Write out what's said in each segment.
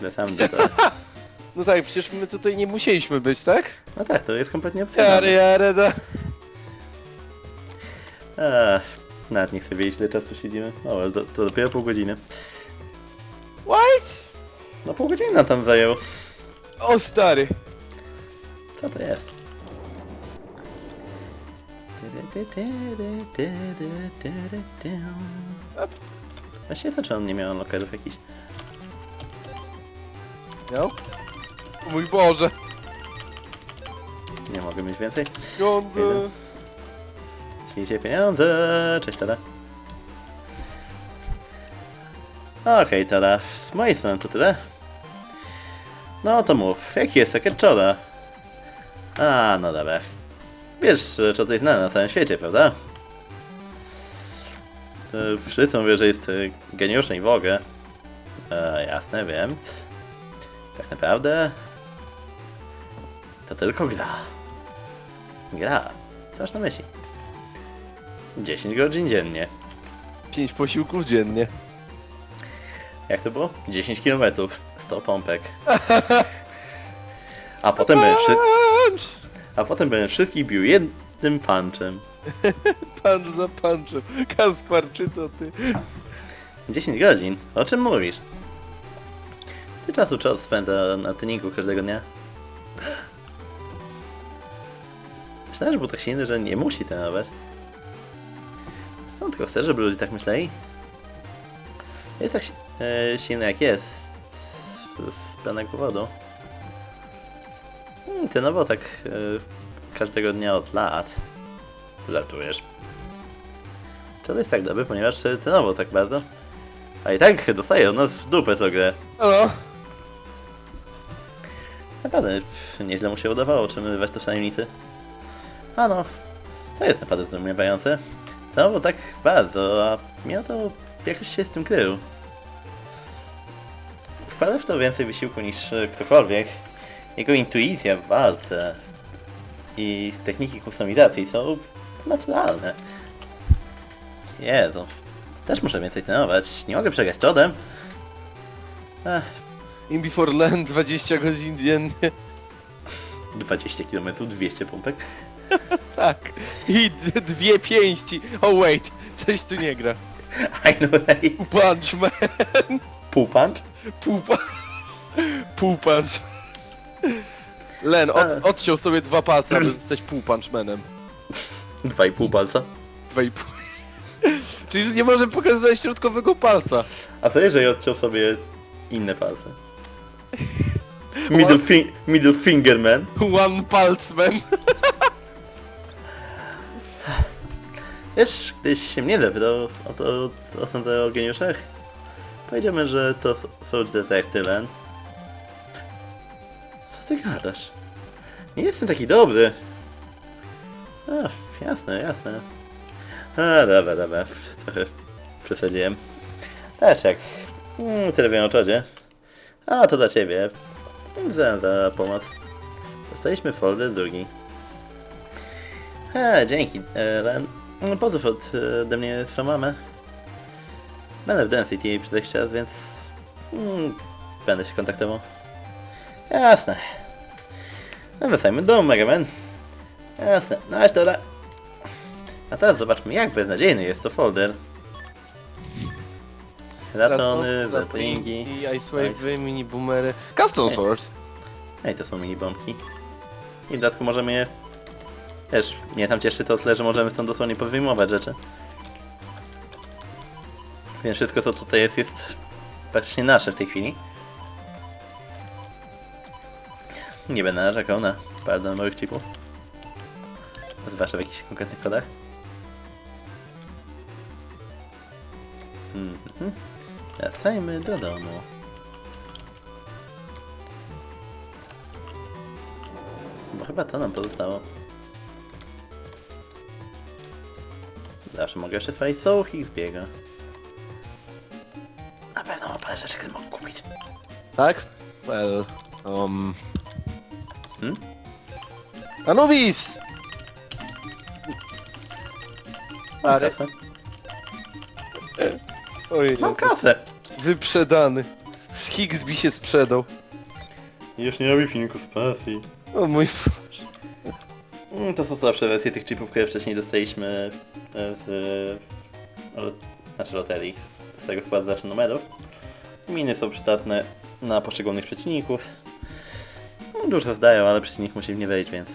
Wracamy do to. No tak, przecież my tutaj nie musieliśmy być, tak? No tak, to jest kompletnie Jary, opcjonalne. jary, da. Ech, nawet nie chcę wiedzieć ile czasu siedzimy. O, ale to, to dopiero pół godziny. What? No pół godziny nam tam zajęło. O stary. Co to jest? Właśnie to, czy on nie miał lokerów jakichś? No? O mój Boże. Nie mogę mieć więcej? Pieniądze. Jeden. Ślijcie pieniądze! Cześć tada. Okej tada, z mojej strony to tyle. No to mów, jaki jest sekret czoda? A, no dobra. Wiesz, że to jest znane na całym świecie, prawda? To Wszyscy mówią, że jest y, geniuszem i w ogóle. E, jasne, wiem. Tak naprawdę... To tylko gra. Gra. Co masz na myśli? 10 godzin dziennie. Pięć posiłków dziennie. Jak to było? 10 km. 100 pompek. A potem będę, wszy... A potem będę wszystkich bił jednym punchem. Punch za punchem. Kaspar, czy to ty? 10 godzin? O czym mówisz? Ty czasu czas spędza na treningu każdego dnia? Myślałem, że był tak silny, że nie musi trenować. No tylko chcę, żeby ludzie tak myśleli. Jest tak e, silny jak jest. Z pewnego powodu. Hmm, trenował tak e, każdego dnia od lat. Żartujesz. To jest tak dobry, ponieważ trenował tak bardzo. A i tak dostaje od nas w dupę co grę. Halo? Pff, nieźle mu się udawało utrzymywać to w tajemnicy. A no, to jest naprawdę zdumiewające. Trenował tak bardzo, a miał to jakoś się z tym krył. Wkłada w to więcej wysiłku niż e, ktokolwiek. Jego intuicja w walce i techniki kustomizacji są naturalne. Jezu, też muszę więcej trenować. Nie mogę przegrać czodem. Ech, In Before Land 20 godzin dziennie. 20 km, 200 pompek. Tak. I d- dwie pięści. Oh wait, coś tu nie gra. I know right. Punch man. Pół punch? Pół pa... Pół punch. Len, od, odciął sobie dwa palce, aby zostać pół punchmanem. Dwa i pół palca. Dwa i pół. Czyli że nie może pokazywać środkowego palca. A co jeżeli odciął sobie inne palce? Middle, fi middle finger man. One palcman. Wiesz, gdyś się mnie zapytał o to, co sądzę o geniuszach, powiedziałbym, że to s- są detektywen. Co ty gadasz? Nie jestem taki dobry. A, jasne, jasne. A, dobra, dobra, trochę przesadziłem. Też jak mm, tyle wiem o czodzie. A, to dla ciebie. Dziękuję za pomoc. Dostaliśmy folder drugi. A, dzięki, e, Len. No, Pozdrów e, ode mnie swoją mamę. Będę w Density przez jakiś czas, więc... Mm, będę się kontaktował. Jasne. No wracajmy do Mega Man. Jasne, no aż dobra. A teraz zobaczmy jak beznadziejny jest to folder. Ratony, zatringi. I Ice Wave, mini boomery. Custom. Sword. Ej, to są mini bombki. I w dodatku możemy je... Też mnie tam cieszy to tyle, że możemy stąd dosłownie powyjmować rzeczy. Więc wszystko co tutaj jest, jest praktycznie nasze w tej chwili. Nie będę narzekał na parę moich chipów. Zwłaszcza w jakichś konkretnych kodach. Mhm. Wracajmy do domu. Bo chyba to nam pozostało. Zawsze mogę jeszcze co u ich zbiega. Na pewno ma parę rzeczy, które mogę kupić. Tak? Well, um... Hmm? Anubis! Mam kasę. Ojej, Mam kasę! wyprzedany. Higgsby się sprzedał. Już nie robi filmików z pasji. O mój... Mm, To są słabsze wersje tych chipów, które wcześniej dostaliśmy z... e, lo- Znaczy loterii. Z tego wkładaczy numerów. Miny są przydatne na poszczególnych przeciwników. No, Dużo zdają, ale przeciwnik musi w nie wejść, więc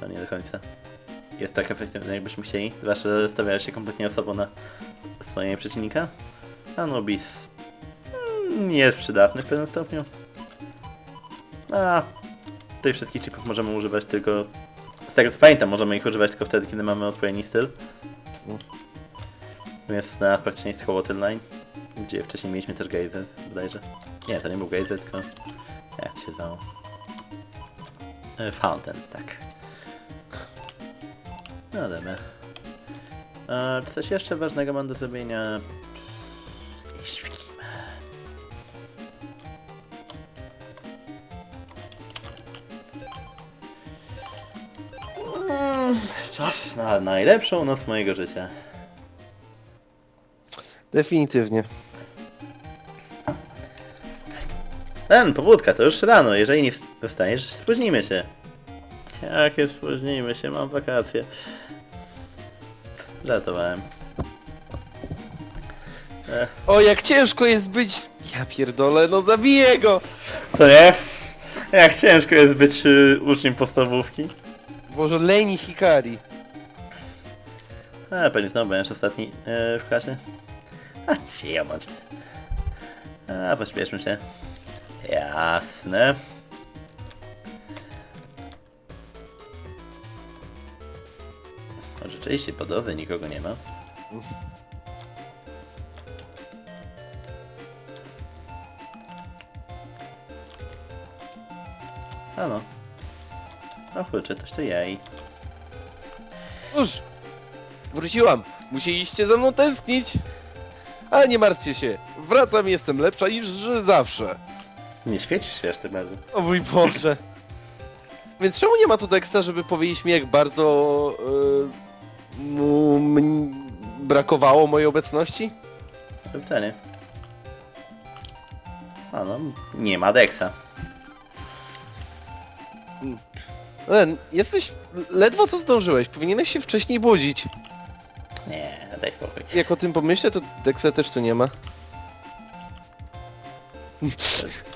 to nie do końca jest tak efektywne jakbyśmy chcieli. Zawsze stawiają się kompletnie osobą na stronie przeciwnika. Anubis mm, jest przydatny w pewnym stopniu. A tych wszystkich chipów możemy używać tylko... Z tego co pamiętam, możemy ich używać tylko wtedy, kiedy mamy odpowiedni styl. Więc na praktycznie jest koło Line, gdzie wcześniej mieliśmy też Geyser, bodajże. Nie, to nie był Geyser, tylko... Jak się zdało? E, Fountain, tak. No dobra. A, czy coś jeszcze ważnego mam do zrobienia? Czas na najlepszą noc mojego życia. Definitywnie. Ten, powódka, to już rano, jeżeli nie wst- wstaniesz, spóźnimy się. Jakie spóźnimy się, mam wakacje. Żartowałem. E, O, jak ciężko jest być... Ja pierdolę, no zabiję go! co nie? Jak ciężko jest być y, uczniem podstawówki. Boże, Leni Hikari. A, pewnie znowu będziesz ostatni e, w klasie. A bądź. A, pośpieszmy się. Jasne. O, rzeczywiście po drodze nikogo nie ma. Ano. O kurczę, toż to jej. Cóż, wróciłam. Musieliście za mną tęsknić. Ale nie martwcie się. Wracam, jestem lepsza niż zawsze. Nie świecisz się aż tak bardzo. O mój Boże. Więc czemu nie ma tu teksta, żeby powiedzieć mi jak bardzo yy, mu m- brakowało mojej obecności? Pytanie. A no, nie ma Dexa. Len, jesteś... ledwo co zdążyłeś. Powinieneś się wcześniej budzić. Nie, daj spokój. Jak o tym pomyślę, to Dexa też tu nie ma.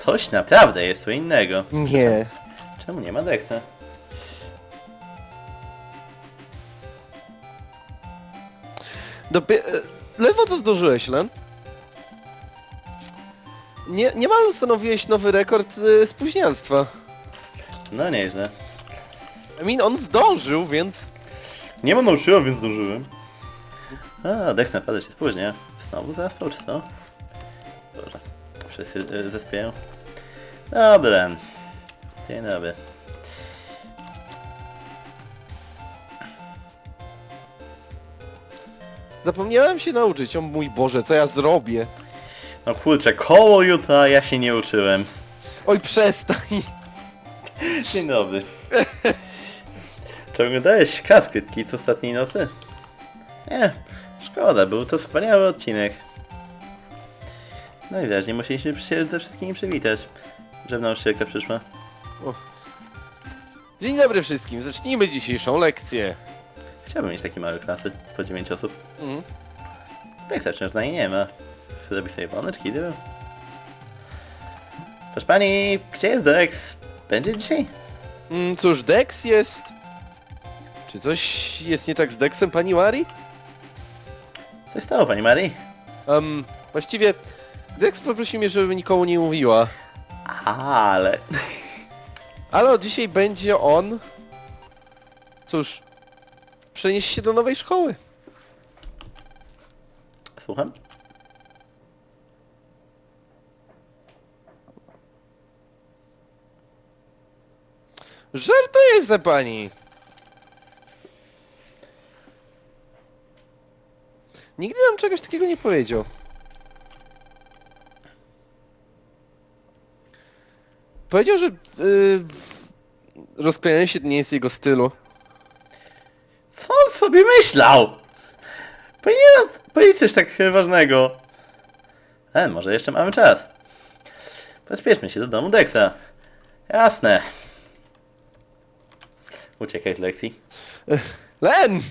Coś naprawdę jest tu innego. Nie. Czemu nie ma Dexa? Dopie... e, Ledwo co zdążyłeś, Len. Nie, niemal ustanowiłeś nowy rekord y, spóźnialstwa. No nieźle. I mean, on zdążył, więc... Nie ma nauczyłem, więc zdążyłem. A, Dex naprawdę się spóźnia. Znowu zaspał, czy co? Boże, wszyscy y, zaspiają. Dobra. Dzień dobry. Zapomniałem się nauczyć, o mój Boże, co ja zrobię? No kurczę, koło jutra ja się nie uczyłem. Oj, przestań! Dzień dobry. Czy oglądałeś Casket Kids ostatniej nocy? Nie, szkoda, był to wspaniały odcinek. Najwyraźniej musieliśmy się ze wszystkimi przywitać, żeby nauczycielka przyszła. Dzień dobry wszystkim, zacznijmy dzisiejszą lekcję. Chciałbym mieć takie małe klasy, po 9 osób. Mhm. Tak wciąż na niej nie ma. Zrobi sobie wolneczki, gdyby. Proszę pani, gdzie jest Dex? Będzie dzisiaj? Mm, cóż, Dex jest... Czy coś jest nie tak z Dexem, pani Mari? Coś stało, pani Marii? Um, właściwie Dex poprosił mnie, żeby nikomu nie mówiła. Ale... Ale od dzisiaj będzie on... Cóż, przenieść się do nowej szkoły. Słucham? Żartuję ze pani! Nigdy nam czegoś takiego nie powiedział. Powiedział, że yy, rozklejanie się nie jest jego stylu. Co on sobie myślał? Powinienem powiedzieć coś tak ważnego. E, może jeszcze mamy czas. Pospieszmy się do domu Dexa. Jasne. Uciekaj z lekcji. Len!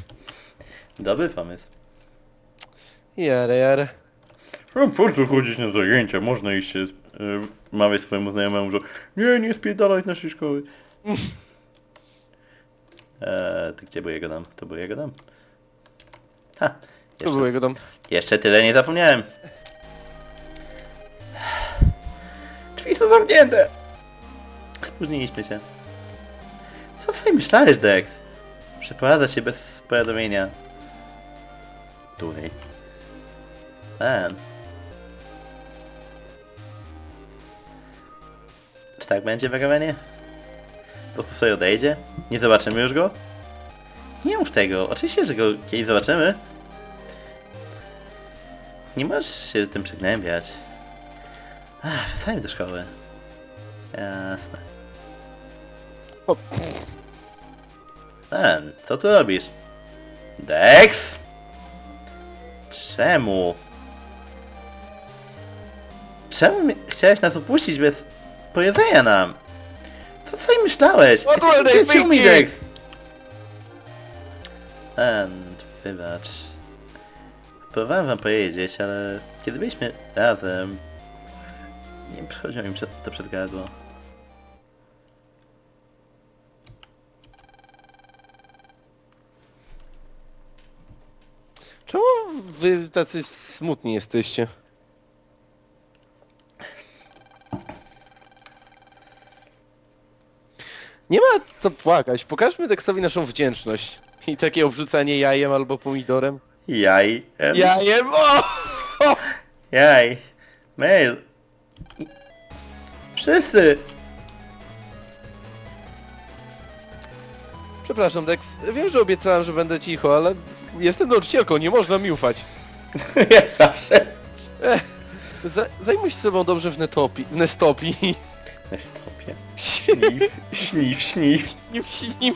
Dobry pomysł. Jare, jare. No po co chodzić na zajęcia? Można iść się... Yy, mawiać swojemu znajomemu, że nie, nie spierdalaj z naszej szkoły. Eee, to gdzie był jego dom? To był jego dom? Ha, To jeszcze, był jego dom. jeszcze tyle nie zapomniałem. Drzwi są zamknięte! Spóźniliśmy się. Co sobie myślałeś, Dex? Przeprowadza się bez powiadomienia. Tutaj. Ten. Czy tak będzie w Agavenie? Po prostu sobie odejdzie? Nie zobaczymy już go? Nie mów tego. Oczywiście, że go kiedyś zobaczymy. Nie możesz się tym przygnębiać. Ach, wracajmy do szkoły. Jasne. O. Ten, co tu robisz? Dex? Czemu? Czemu mi- chciałeś nas opuścić bez powiedzenia nam? Co sobie myślałeś? What were they przyjaciółmi, thinking? Dex! Ten, wybacz. Próbowałem wam powiedzieć, ale kiedy byliśmy razem... Nie przychodziło mi przed, to przed gardło. Czemu wy tacy smutni jesteście? Nie ma co płakać. Pokażmy Dexowi naszą wdzięczność. I takie obrzucanie jajem albo pomidorem. Jaj. em, Jajem! O! Jaj. Mail. Wszyscy! Przepraszam Dex, wiem, że obiecałem, że będę cicho, ale jestem nauczycielką, nie można mi ufać. Jak zawsze. Ech, za, zajmuj się sobą dobrze w netopi, w nestopi. Na stopie. Śnif, śnif, śnif. Nie śnim.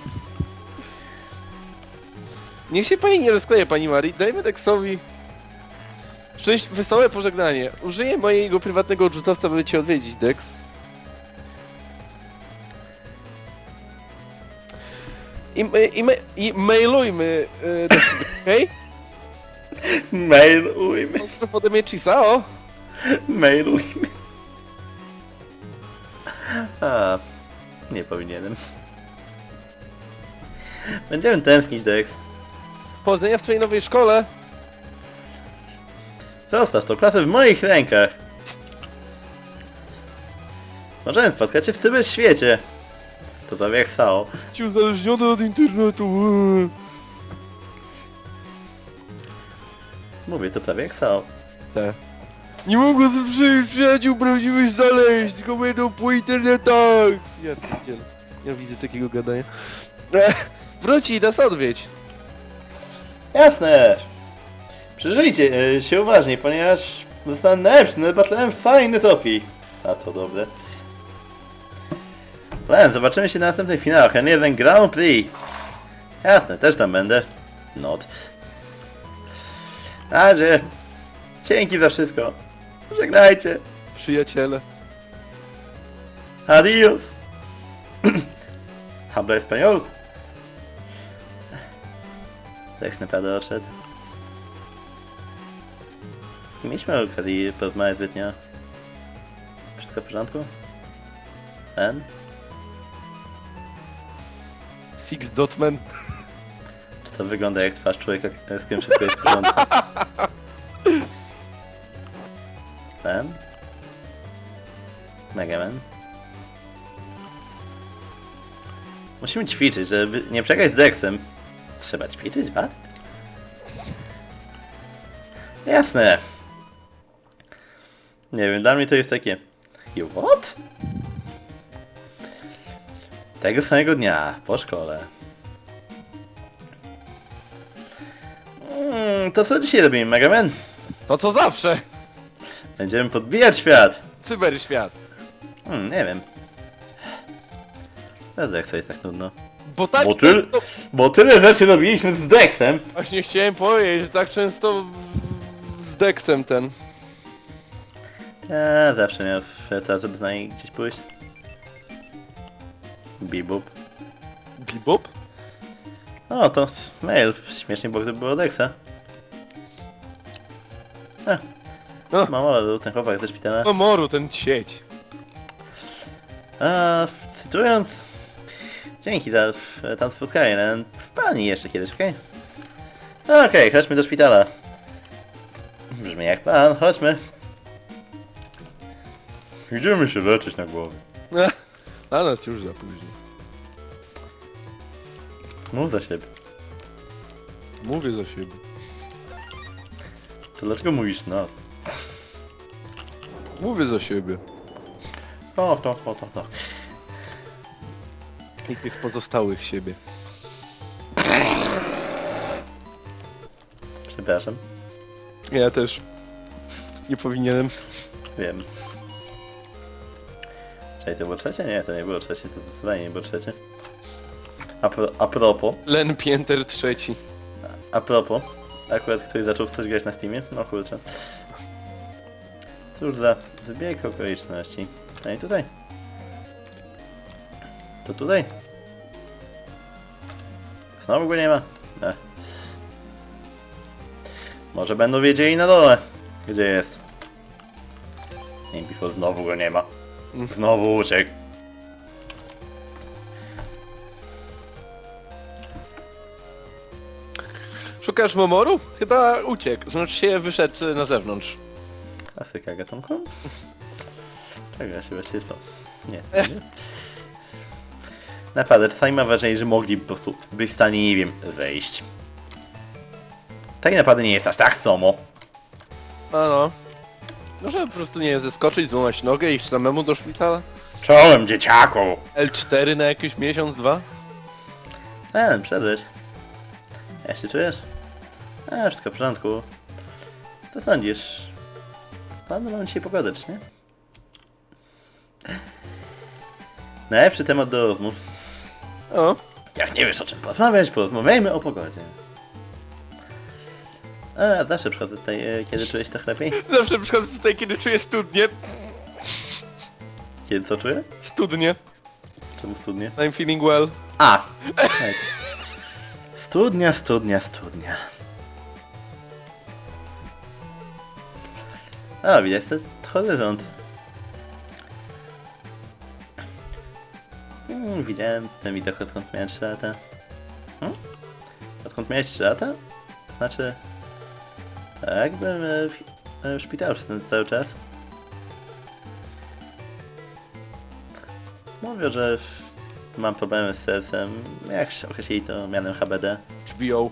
Niech się pani nie rozkleje, pani Marii. Dajmy Dexowi szczęść... wesołe pożegnanie. Użyję mojego prywatnego odrzutowca, by cię odwiedzić, Dex. I, i, i, i mailujmy e, okej? Mail ujmy. Pozdrow ode mnie Chisao. Mail ujmy. A, nie powinienem. Będziemy tęsknić, Dex. Powodzenia w twojej nowej szkole. Zostaw tą klasę w moich rękach. Możemy spotkać się w cyberświecie. To prawie jak Sao. Ci uzależniony od internetu. eee. Mówię, to prawie jak Sao. Te. Nie mogę swoich przyjaciół prawdziwych znaleźć, tylko będą po internetach. Ja pierdzielę. Ja widzę takiego gadania. Ech, wróci i nas odwiedź. Jasne! Przeżyjcie e, się uważnie, ponieważ zostanę najlepszy na Battle w całej Netopii. A to dobre. Len, zobaczymy się na następnych finałach. N1 Grand Prix. Jasne, też tam będę. Not. Na razie. Dzięki za wszystko. Żegnajcie. Przyjaciele. Adios. Habla español. Tak naprawdę odszedł. Nie mieliśmy okazji porozmawiać zbytnio. Wszystko w porządku? Ten? Six Dotman. Czy to wygląda jak twarz człowieka, z którym wszystko jest w porządku? Ten? Megaman? Musimy ćwiczyć, żeby nie przegrać z Dexem. Trzeba ćwiczyć, bat? Jasne. Nie wiem, dla mnie to jest takie... You what? Tego samego dnia, po szkole. Mm, to co dzisiaj robimy, Megaman? To co zawsze. Będziemy podbijać świat. Cyberświat. Hmm, nie wiem. To Dex jest tak nudno. Bo tak Bo ty- często... Bo tyle rzeczy robiliśmy z Dexem. Właśnie chciałem powiedzieć, że tak często w- z Dexem ten. Ja zawsze miał w- czas, żeby z nami gdzieś pójść. Bibub. Bebop? O, to mail. Śmiesznie było, gdyby było Dexa. A, No. mamo, był ten chłopak ze szpitala. No moru, ten sieć. A, cytując... Dzięki za e, tam spotkanie, no, wpadnij jeszcze kiedyś, okej? Okej, chodźmy do szpitala. Brzmi jak plan, chodźmy. Idziemy się leczyć na głowę. Ech, Na nas już za późno. Mów za siebie. Mówię za siebie. To dlaczego mówisz nas? Mówię za siebie. O, to, to, to, to. I tych pozostałych siebie. Przepraszam. Ja też. Nie powinienem. Wiem. Czekaj, to było trzecie? Nie, to nie było trzecie, to zdecydowanie nie było trzecie. A, pro, a propos, Len Pięter trzeci. a propos, akurat ktoś zaczął w coś grać na Steamie? No kurczę. Cóż za zbieg okoliczności. No i tutaj. To tutaj. Znowu go nie ma. Ech. Może będą wiedzieli na dole, gdzie jest. Nie, znowu go nie ma. Znowu uciekł. Szukasz Momoru? Chyba uciekł. Znaczy się wyszedł na zewnątrz. Klasyka gatunku. Czego ja się właściwie to... Nie. nie. Naprawdę, czasami mam wrażenie, że mogli po prostu być w stanie, nie wiem, wejść. Tak naprawdę nie jest aż tak samo. A no. Może po prostu nie zeskoczyć, złamać nogę i iść samemu do szpitala? Czołem, dzieciaku! L4 na jakiś miesiąc, dwa? E, przedłeś. Jak się czujesz? A, wszystko w porządku. Co sądzisz? Ładno mamy dzisiaj pogodę, czy nie? Najlepszy temat do rozmów. O, Jak nie wiesz o czym porozmawiać, porozmawiajmy o pogodzie. A, zawsze przychodzę tutaj, e, kiedy czuję się tak lepiej. zawsze przychodzę tutaj, kiedy czuję studnie. Kiedy co czuję? Studnie. Czemu studnie? I'm feeling well. A! Tak. Studnia, studnia, studnia. O, widać ten horyzont. Hmm, widziałem ten widok odkąd miałem 3 lata. Hmm? Odkąd miałeś 3 lata? Znaczy... Tak, byłem e, w, e, w szpitalu przez ten cały czas. Mówią, że mam problemy z sercem. Jak się określili to mianem HBD? HBO.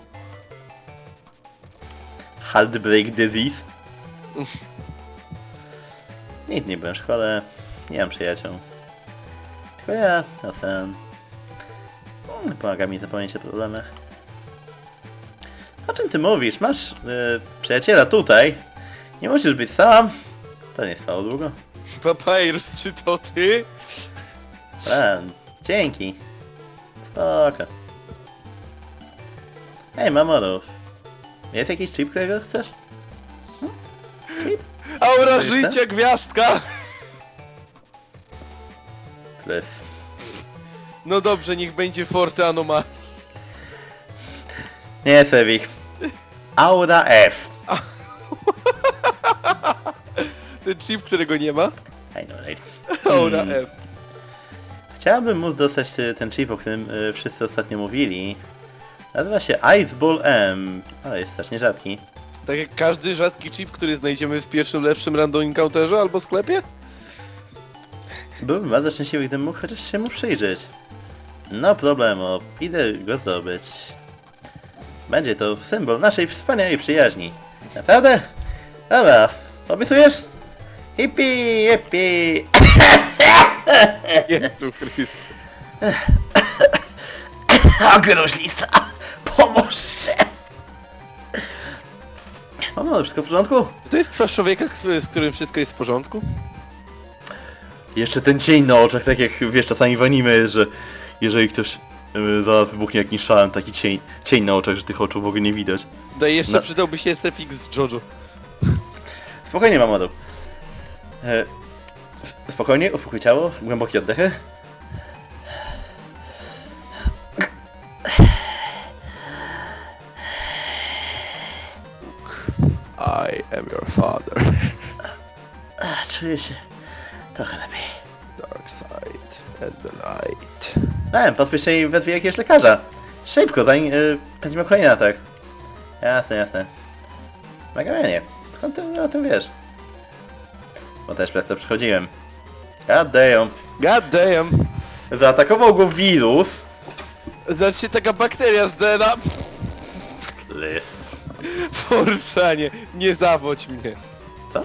Heartbreak Disease. Nigdy nie byłem w szkole, nie mam przyjaciół. Tylko ja, czasem mm, pomaga mi zapomnieć o problemach. O czym ty mówisz? Masz y, przyjaciela tutaj. Nie musisz być sam. To nie trwało długo. Papyrus, czy to ty? A, dzięki. Spoko. Hej, mamorów. Jest jakiś chip, którego chcesz? Aura życia, gwiazdka! Plus. No dobrze, niech będzie Forte Anomal. Nie, Sewik. Aura F. Ten chip, którego nie ma. I know, right? Aura Hmm. F. Chciałbym móc dostać y, ten chip, o którym y, wszyscy ostatnio mówili. Nazywa się Ice Ball M, ale jest strasznie rzadki. Tak jak każdy rzadki chip, który znajdziemy w pierwszym lepszym random encounterze albo sklepie? Byłbym bardzo szczęśliwy, gdybym mógł chociaż się mu przyjrzeć. No problemu, idę go zdobyć. Będzie to symbol naszej wspaniałej przyjaźni. Naprawdę? Dobra, opisujesz? Hippie, hippie. Jezu Chryst. A gruźlica, pomóżcie! O, no, wszystko w porządku? To jest twarz człowieka, który- z którym wszystko jest w porządku? Jeszcze ten cień na oczach, tak jak wiesz, czasami w anime, że jeżeli ktoś y, zaraz wybuchnie jakimś szalem, taki cień, cień na oczach, że tych oczu w ogóle nie widać. Daj jeszcze No. przydałby się SFX z Jojo. Spokojnie, mamadu. E, s- spokojnie, uspokój ciało, głębokie oddechy. I am your father. Ach, czuję się trochę lepiej. Dark side and the light. Nie, pospiesz się i wezwij jakiegoś lekarza. Szybko, zanim y, będziemy kolejny atak. Jasne, jasne. Megamianie, skąd ty o tym wiesz? Bo też przez to przychodziłem. God damn. God damn! Zaatakował go wirus. Znaczy taka bakteria z DNA. Lys. Poruszanie, nie zawodź mnie. Co?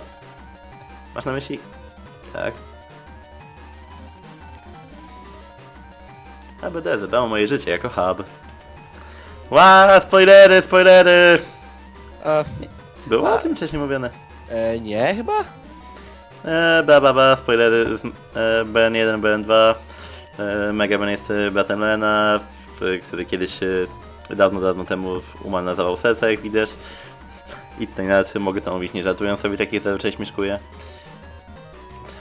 Masz na myśli? Tak. ABD zadało moje życie jako hub. Ła, spoilery, spoilery! A, Było o tym wcześniej mówione. e, nie chyba? E, bla bla bla, spoilery z e, BN1, BN2. E, Mega Man jest e, bratem Lena, w- który kiedyś e, dawno, dawno temu umarł na zawał serca, jak widać. I tutaj nawet mogę to mówić, nie żartują sobie, takich zazwyczaj śmieszkuję.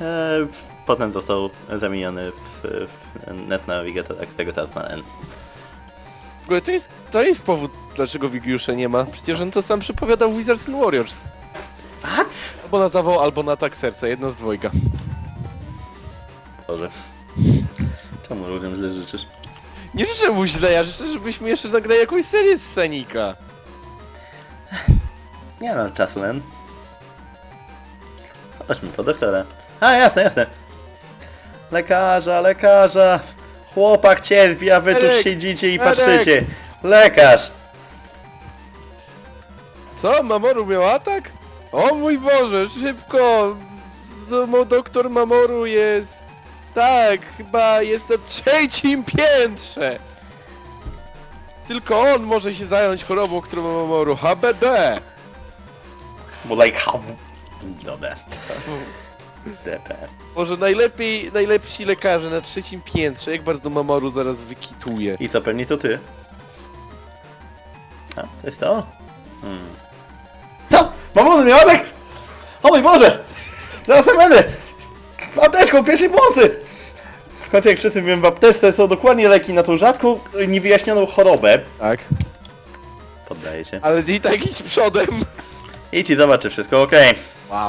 E, potem został zamieniony w, w Net Navigator, tak tego teraz ma N. W ogóle to jest, to jest powód, dlaczego Wigiusza nie ma. Przecież on to sam przypowiadał w Wizards and Warriors. What? Albo na zawał, albo na tak serca, jedno z dwojga. Boże. Czemu ludziom źle życzysz? Nie życzę mu źle, ja życzę, żebyśmy jeszcze nagrali jakąś serię z Senika. Nie mam czasu, Len. Chodźmy po doktora. A, jasne, jasne. Lekarza, lekarza. Chłopak cierpi, a wy tu Edek, siedzicie i Edek. patrzycie. Lekarz. Co? Mamoru miał atak? O mój Boże, szybko! Z, mo, doktor Mamoru jest... Tak, chyba jest na trzecim piętrze! Tylko on może się zająć chorobą, którą ma Mamoru. HBD! Bo like how... Dobra. DP. Może najlepiej, najlepsi lekarze na trzecim piętrze, jak bardzo Mamoru zaraz wykituje. I co, pewnie to ty? A, to jest to? Hmm. Co? Mam miał atak? O mój Boże! Zaraz tam będę! Z apteczką pierwszej pomocy! W końcu jak wszyscy wiem w apteczce są dokładnie leki na tą rzadką, niewyjaśnioną chorobę. Tak. Poddaję się. Ale i tak idź przodem! Idź i zobacz, czy wszystko okej.